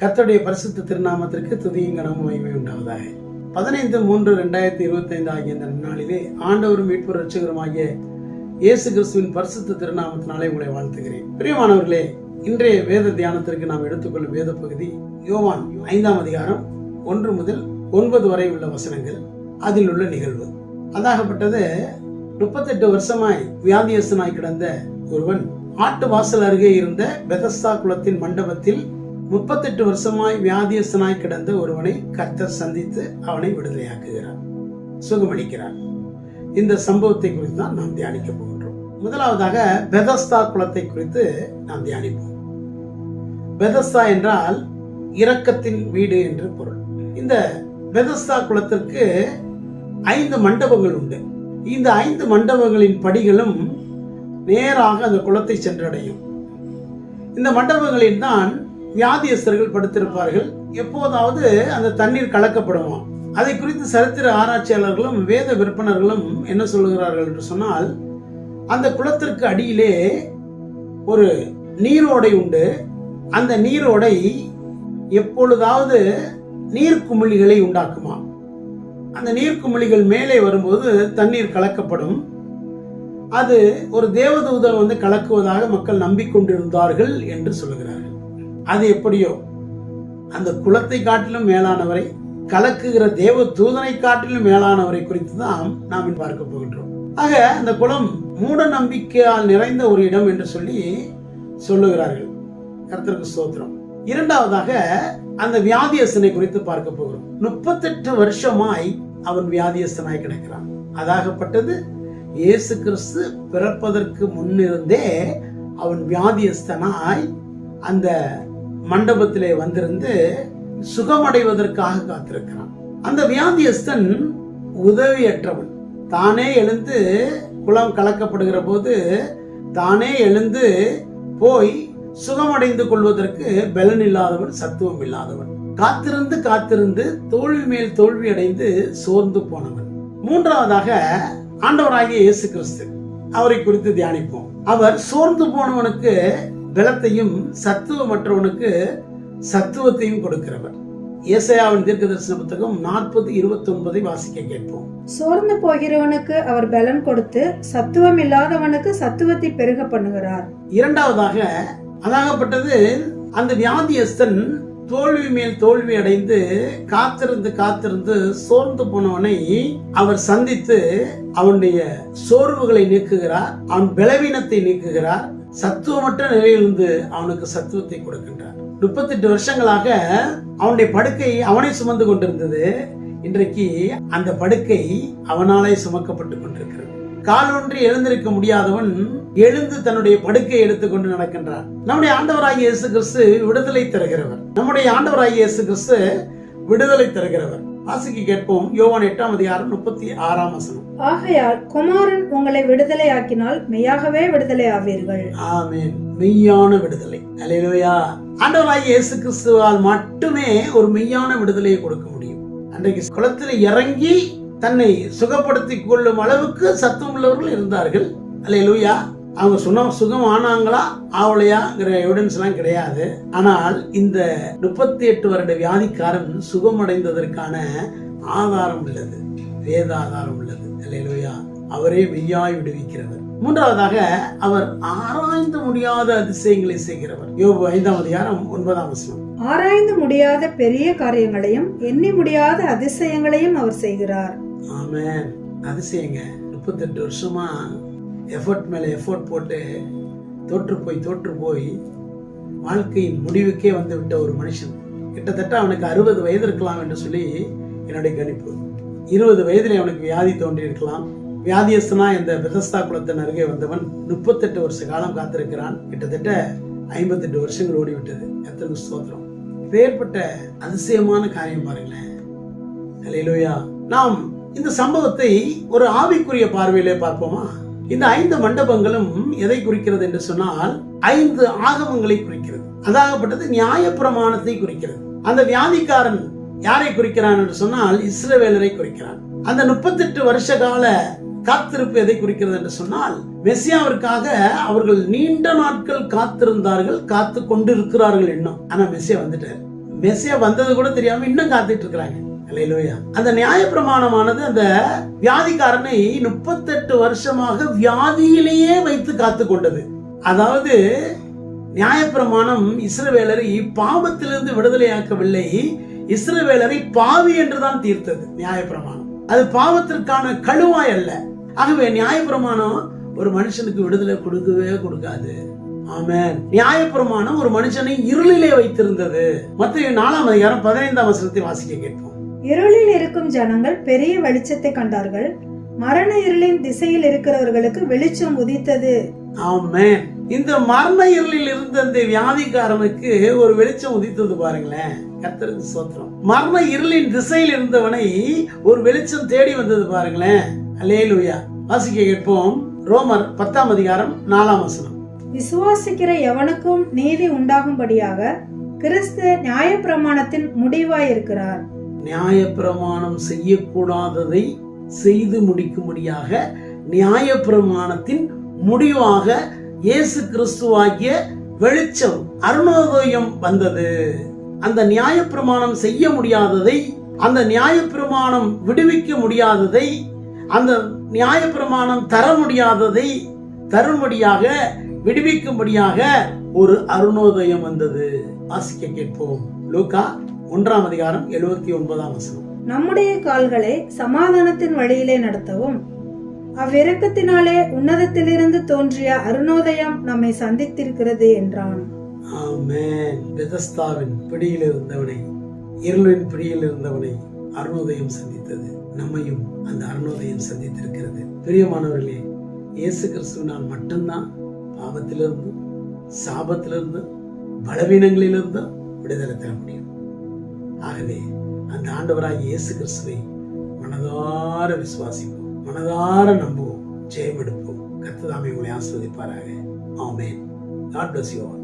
கர்த்தருடைய பரிசுத்த திருநாமத்திற்கு துதியும் கனமும் மகிமை உண்டாவதாக. பதினைந்து மூன்று ரெண்டாயிரத்தி இருபத்தைந்து ஆகிய இந்த நாளிலே ஆண்டவரும் மீட்பு ரட்சகருமாகிய இயேசு கிறிஸ்துவின் பரிசுத்த திருநாமத்தினாலே உங்களை வாழ்த்துகிறேன். பிரியமானவர்களே இன்றைய வேத தியானத்திற்கு நாம் எடுத்துக்கொள்ளும் வேத பகுதி யோவான் ஐந்தாம் அதிகாரம் ஒன்று முதல் ஒன்பது வரை உள்ள வசனங்கள். அதில் உள்ள நிகழ்வு. அதாகப்பட்டது முப்பத்தெட்டு வருஷமாய் வியாதியஸ்தனாய் கிடந்த ஒருவன் ஆட்டு வாசல் அருகே இருந்த பெதஸ்தா குளத்தின் மண்டபத்தில் முப்பத்தெட்டு வருஷமாய் வியாதியஸ்தனாய் கிடந்த ஒருவனை கர்த்தர் சந்தித்து அவனை விடுதலையாக்குகிறார் சுகமளிக்கிறார். இந்த சம்பவத்தை குறித்து தான் நாம் தியானிக்க போகின்றோம். முதலாவதாக பெதஸ்தா குலத்தை குறித்து நாம் தியானிப்போம். பெதஸ்தா என்றால் இரக்கத்தின் வீடு என்று பொருள். இந்த பெதஸ்தா குளத்திற்கு ஐந்து மண்டபங்கள் உண்டு. இந்த ஐந்து மண்டபங்களின் படிகளும் நேராக அந்த குளத்தை சென்றடையும். இந்த மண்டபங்களில் தான் வியாதியஸ்தர்கள் படுத்திருப்பார்கள். எப்போதாவது அந்த தண்ணீர் கலக்கப்படுமா? அதை குறித்து சரித்திர ஆராய்ச்சியாளர்களும் வேத விற்பனர்களும் என்ன சொல்லுகிறார்கள் என்று சொன்னால் அந்த குளத்திற்கு அடியிலே ஒரு நீரோடை உண்டு. அந்த நீரோடை எப்பொழுதாவது நீர்க்குமிழிகளை உண்டாக்குமா? அந்த நீர்க்குமிழிகள் மேலே வரும்போது தண்ணீர் கலக்கப்படும். அது ஒரு தேவதூதர் வந்து கலக்குவதாக மக்கள் நம்பிக்கொண்டிருந்தார்கள் என்று சொல்லுகிறார்கள். அது எப்படியோ? அந்த குலத்தை காட்டிலும் மேலானவரை கலக்குகிற தேவ தூதனை காட்டிலும் மேலானவரை குறித்து தான் நாம் பார்க்க போகின்றோம். ஆக அந்த குளம் மூட நம்பிக்கையால் நிறைந்த ஒரு இடம் என்று சொல்லி சொல்லுகிறார்கள். கர்த்தருக்கு ஸ்தோத்திரம். இரண்டாவதாக அந்த வியாதியசனை குறித்து பார்க்க போகிறோம். முப்பத்தெட்டு வருஷமாய் அவன் வியாதியஸ்தனாய் கிடைக்கிறான். அதாகப்பட்டது இயேசு கிறிஸ்து பிறப்பதற்கு முன்னிருந்தே அவன் வியாதியஸ்தனாய் அந்த மண்டபத்திலே வந்திருந்து சுகமடைவதற்காக காத்திருக்கிறான். அந்த வியாதியஸ்தன் உதவியற்றவன். தானே எழுந்து குளம் கலக்கப்படுகிற போது தானே எழுந்து போய் சுகமடைந்து கொள்வதற்கு பலன் இல்லாதவன் சத்துவம் இல்லாதவன். காத்திருந்து காத்திருந்து தோல்வி மேல் தோல்வி அடைந்து சோர்ந்து போனவன். மூன்றாவதாக ஆண்டவராகிய இயேசு கிறிஸ்து. அவரை குறித்து தியானிப்போம். அவர் சோர்ந்து போனவனுக்கு பலத்தையும் சத்துவமற்றவனுக்கு சத்துவத்தையும் கொடுக்கிறவர். ஏசையாவின் தீர்க்க தரிசன புத்தகம் நாற்பது இருபத்தி ஒன்பதை வாசிக்க கேட்போம். சோர்ந்து போகிறவனுக்கு அவர் பலன் கொடுத்து சத்துவம் இல்லாதவனுக்கு சத்துவத்தை பெருக பண்ணுகிறார். இரண்டாவதாக அதாகப்பட்டது அந்த வியாதியஸ்தன் தோல்வி மேல் தோல்வி அடைந்து காத்திருந்து காத்திருந்து சோர்ந்து போனவனை அவர் சந்தித்து அவனுடைய சோர்வுகளை நீக்குகிறார் அவன் பலவீனத்தை நீக்குகிறார் சத்துவமற்ற நிலையிலிருந்து அவனுக்கு சத்துவத்தை கொடுக்கின்றார் முப்பத்தெட்டு வருஷங்களாக அவனுடைய படுக்கை அவனை சுமந்து கொண்டிருந்தது. இன்றைக்கு அந்த படுக்கை அவனாலே சுமக்கப்பட்டு கொண்டிருக்கிறது. கால் ஒன்றி எழுந்திருக்க முடியாதவன் எழுந்து தன்னுடைய படுக்கை எடுத்துக்கொண்டு நடக்கின்றார் நம்முடைய ஆண்டவராகிய இயேசு கிறிஸ்து விடுதலை தருகிறவர். நம்முடைய ஆண்டவராகிய இயேசு கிறிஸ்து விடுதலை தருகிறவர். வாசிக்க கேட்போம். யோவான் எட்டாம் அதிகாரம் முப்பத்தி ஆறாம் வசனம். ஆகையால் குமாரன் உங்களை விடுதலை ஆக்கினால் மெய்யாகவே விடுதலை ஆவீர்கள். ஆமென். மெய்யான விடுதலை. அல்லேலூயா. ஆண்டவராகிய இயேசு கிறிஸ்துவால் மட்டுமே ஒரு மெய்யான விடுதலையை கொடுக்க முடியும். அன்றைக்கு குளத்தில் இறங்கி தன்னை சுகப்படுத்திக் கொள்ளும் அளவுக்கு சத்துவம் உள்ளவர்கள் இருந்தார்கள். அல்லேலூயா. அவங்க சுகம் சுகம் ஆனாங்களா ஆவலையாங்கிற எவிடன்ஸ் எல்லாம் கிடையாது. ஆனால் இந்த முப்பத்தி எட்டு வருட வியாதிக்காரன் சுகமடைந்ததற்கான ஆதாரம் உள்ளது. வேத ஆதாரம் உள்ளது. அல்லேலூயா. அவரே மெய்யாய் விடுவிக்கிறவர். மூன்றாவதாக அவர் ஆராய்ந்து முடியாத அதிசயங்களை செய்கிறவர். யோபு ஐந்தாம் அதிகாரம் ஒன்பதாம் வசனம். ஆராய்ந்து முடியாத பெரிய காரியங்களையும் எண்ணி முடியாத அதிசயங்களையும் அவர் செய்கிறார். ஆமென். அதிசயங்க. முப்பத்தெட்டு வருஷமா எஃபோர்ட் மேலே எஃபோர்ட் போட்டு தோற்று போய் தோற்று போய் வாழ்க்கையின் முடிவுக்கே வந்து விட்ட ஒரு மனுஷன். கிட்டத்தட்ட அவனுக்கு அறுபது வயது இருக்கலாம் என்று சொல்லி என்னுடைய கணிப்பு. இருபது வயதில் அவனுக்கு வியாதி தோன்றி இருக்கலாம். வியாதியஸ்தனா இந்த பெதஸ்தா குளத்தின் அருகே வந்தவன் முப்பத்தெட்டு வருஷ காலம் காத்திருக்கிறான். கிட்டத்தட்ட ஐம்பத்தெட்டு வருஷங்கள் ஓடிவிட்டது. எத்தனை ஸ்தோத்திரம். பேர்பட்ட அதிசயமான காரியம் பாருங்களேன். அல்லேலூயா நாம் இந்த சம்பவத்தை ஒரு ஆவிக்குரிய பார்வையிலே பார்ப்போமா? இந்த ஐந்து மண்டபங்களும் எதை குறிக்கிறது என்று சொன்னால் ஐந்து ஆகமங்களை குறிக்கிறது. அதாகப்பட்டது நியாயப்பிரமாணத்தை குறிக்கிறது. அந்த வியாதிக்காரன் யாரை குறிக்கிறான் என்று சொன்னால் இஸ்ரவேலரை குறிக்கிறான். அந்த முப்பத்தெட்டு வருஷ கால காத்திருப்பு எதை குறிக்கிறது என்று சொன்னால் மெஸ்ஸியாவிற்காக அவர்கள் நீண்ட நாட்கள் காத்திருந்தார்கள் காத்து கொண்டு இருக்கிறார்கள் இன்னும் ஆனா மெஸ்ஸியா வந்துட்டார். மெஸ்ஸியா வந்தது கூட தெரியாம இன்னும் காத்துட்டு இருக்கிறாங்க. அந்த நியாய பிரமாணமானது அந்த வியாதிக்காரனை முப்பத்தெட்டு வருஷமாக வியாதியிலேயே வைத்து காத்து கொண்டது. அதாவது நியாயப்பிரமாணம் இஸ்ரவேலரை பாவத்திலிருந்து விடுதலையாக்கவில்லை. இஸ்ரவேலரை பாவி என்றுதான் தீர்த்தது நியாயப்பிரமாணம். அது பாவத்திற்கான கழுவாய் அல்ல. ஆகவே நியாயப்பிரமாணம் ஒரு மனுஷனுக்கு விடுதலை கொடுக்கவே கொடுக்காது. ஆமென். நியாயப்பிரமாணம் ஒரு மனுஷனை இருளிலே வைத்திருந்தது. மத்திய நாலாம் அதிகாரம் பதினைந்தாம் வசனத்தை வாசிக்க கேட்போம். இருளில் இருக்கும் ஜனங்கள் பெரிய வெளிச்சத்தை கண்டார்கள். மரண இருளின் திசையில் இருக்கிறவர்களுக்கு வெளிச்சம் உதித்தது. ஆமென். இந்த மரண இருளில் இருந்த இந்த வியாதிக்காரனுக்கு ஒரு வெளிச்சம் உதித்தது பாருங்களேன். கர்த்தருக்கு சோத்திரம் மரண இருளின் திசையில் இருந்தவனை ஒரு வெளிச்சம் தேடி வந்தது பாருங்களேன். அல்லேலூயா. வாசிக்க கேட்போம். ரோமர் பத்தாம் அதிகாரம் நாலாம் வசனம். விசுவாசிக்கிற எவனுக்கும் நீதி உண்டாகும்படியாக கிறிஸ்து நியாயப்பிரமாணத்தின் முடிவாய் இருக்கிறார் நியாயப்பிரமாணம் செய்யக்கூடாததை செய்து முடிக்கும்படியாக நியாயப்பிரமாணத்தின் முடிவாக இயேசு கிறிஸ்துவாகிய வெளிச்சம் அருணோதயம் வந்தது. அந்த நியாயப்பிரமாணம் செய்ய முடியாததை அந்த நியாயப்பிரமாணம் விடுவிக்க முடியாததை அந்த நியாயப்பிரமாணம் தர முடியாததை தரும்படியாக விடுவிக்கும்படியாக ஒரு அருணோதயம் வந்தது. வாசிக்க கேட்போம். லூக்கா ஒன்றாம் அதிகாரம் எழுபத்தி ஒன்பதாம் வசனம். நம்முடைய கால்களை சமாதானத்தின் வழியிலே நடத்தவும். அவ்விரக்கத்தினாலே உன்னதத்திலிருந்து தோன்றிய அருணோதயம் நம்மை சந்தித்திருக்கிறது என்றான். ஆமென். பெதஸ்தாவின் பிடியில் இருந்தவனை இருளின் பிடியில் இருந்தவனை அருணோதயம் சந்தித்தது. நம்மையும் அந்த அருணோதயம் சந்தித்திருக்கிறது. பிரியமானவர்களே இயேசு கிறிஸ்துவினால் மட்டும்தான் பாவத்திலிருந்து சாபத்திலிருந்து பலவீனங்களிலிருந்து விடுதலை தர முடியும். ஆகவே அந்த ஆண்டவராக இயேசு கிறிஸ்துவை மனதார விசுவாசிப்போம் மனதார நம்புவோம் ஜெயம் எடுப்போம். கர்த்ததாமே உங்களை ஆஸ்வதிப்பாராக ஆமேன். God bless you all